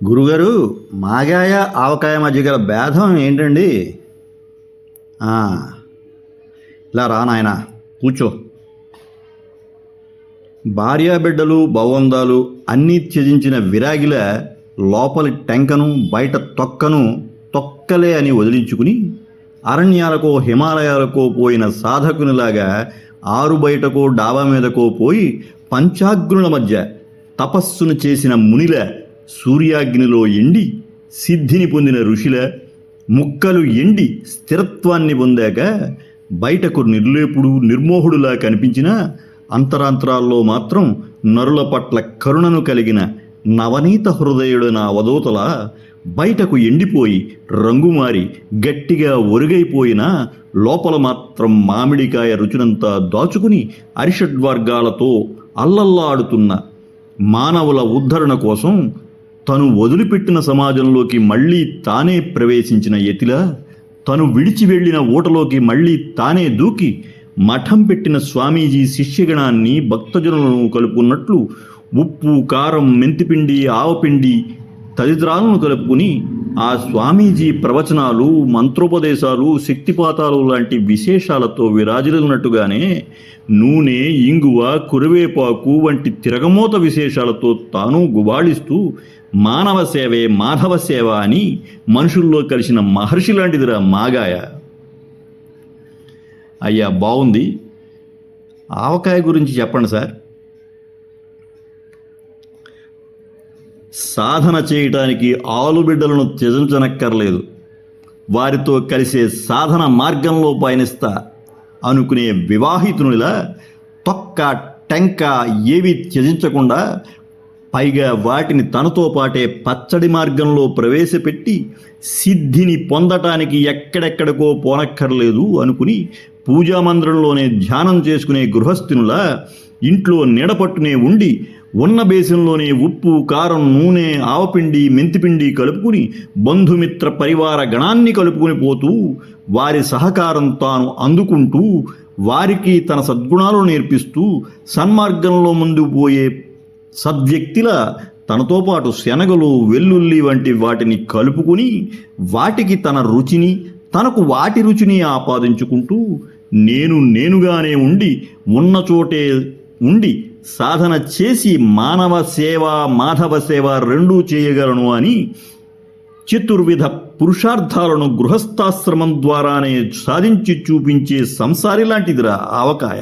గురుగారు మాగాయ ఆవకాయ మధ్య గల భేదం ఏంటండి? ఇలా రా నాయన కూర్చో. భార్యాబిడ్డలు బవందాలు అన్నీ త్యజించిన విరాగిల లోపలి టెంకను బయట తొక్కను తొక్కలే అని వదిలించుకుని అరణ్యాలకో హిమాలయాలకో పోయిన సాధకునిలాగా ఆరు బయటకో డాబా మీదకో పోయి పంచాగ్నుల మధ్య తపస్సును చేసిన మునిల సూర్యాగ్నిలో ఎండి సిద్ధిని పొందిన ఋషుల ముక్కలు ఎండి స్థిరత్వాన్ని పొందాక బయటకు నిర్లేపుడు నిర్మోహుడులా కనిపించిన అంతరాంతరాల్లో మాత్రం నరుల పట్ల కరుణను కలిగిన నవనీత హృదయుడైన అవధూతల బయటకు ఎండిపోయి రంగుమారి గట్టిగా ఒరుగైపోయిన లోపల మాత్రం మామిడికాయ రుచునంతా దాచుకుని అరిషడ్వర్గాలతో అల్లల్లాడుతున్న మానవుల ఉద్ధరణ కోసం తను వదిలిపెట్టిన సమాజంలోకి మళ్ళీ తానే ప్రవేశించిన ఎతిల తను విడిచి వెళ్ళిన ఊటలోకి మళ్ళీ తానే దూకి మఠం పెట్టిన స్వామీజీ శిష్యగణాన్ని భక్తజనులను కలుపుకున్నట్లు ఉప్పు కారం మెంతిపిండి ఆవపిండి తదితరాలను కలుపుకుని ఆ స్వామీజీ ప్రవచనాలు మంత్రోపదేశాలు శక్తిపాతాలు లాంటి విశేషాలతో విరాజిల్లినట్టుగానే నూనె ఇంగువ కురివేపాకు వంటి తిరగమోత విశేషాలతో తాను గుబాళిస్తూ మానవ సేవే మాధవ సేవ అని మనుషుల్లో కలిసిన మహర్షి లాంటిదిరా మాగాయ. అయ్యా బాగుంది. ఆవకాయ గురించి చెప్పండి సార్. సాధన చేయటానికి ఆలుబిడ్డలను త్యజించనక్కర్లేదు వారితో కలిసే సాధన మార్గంలో పయనిస్తా. అనుకునే వివాహితునిలా తొక్క టెంక ఏవి త్యజించకుండా పైగా వాటిని తనతో పాటే పచ్చడి మార్గంలో ప్రవేశపెట్టి సిద్ధిని పొందటానికి ఎక్కడెక్కడికో పోనక్కర్లేదు అనుకుని పూజా మందిరంలోనే ధ్యానం చేసుకునే గృహస్థినులా ఇంట్లో నీడపట్టునే ఉండి ఉన్న బేసిన్లోనే ఉప్పు కారం నూనె ఆవపిండి మెంతిపిండి కలుపుకుని బంధుమిత్ర పరివార గణాన్ని కలుపుకుని పోతూ వారి సహకారం తాను అందుకుంటూ వారికి తన సద్గుణాలు నేర్పిస్తూ సన్మార్గంలో ముందు పోయే సద్వ్యక్తిలా తనతో పాటు శనగలు వెల్లుల్లి వంటి వాటిని కలుపుకుని వాటికి తన రుచిని తనకు వాటి రుచిని ఆపాదించుకుంటూ నేను నేనుగానే ఉండి ఉన్న చోటే ఉండి సాధన చేసి మానవ సేవ మాధవ సేవ రెండూ చేయగలను అని చతుర్విధ పురుషార్థాలను గృహస్థాశ్రమం ద్వారానే సాధించి చూపించే సంసారి లాంటిదిరా ఆవకాయ.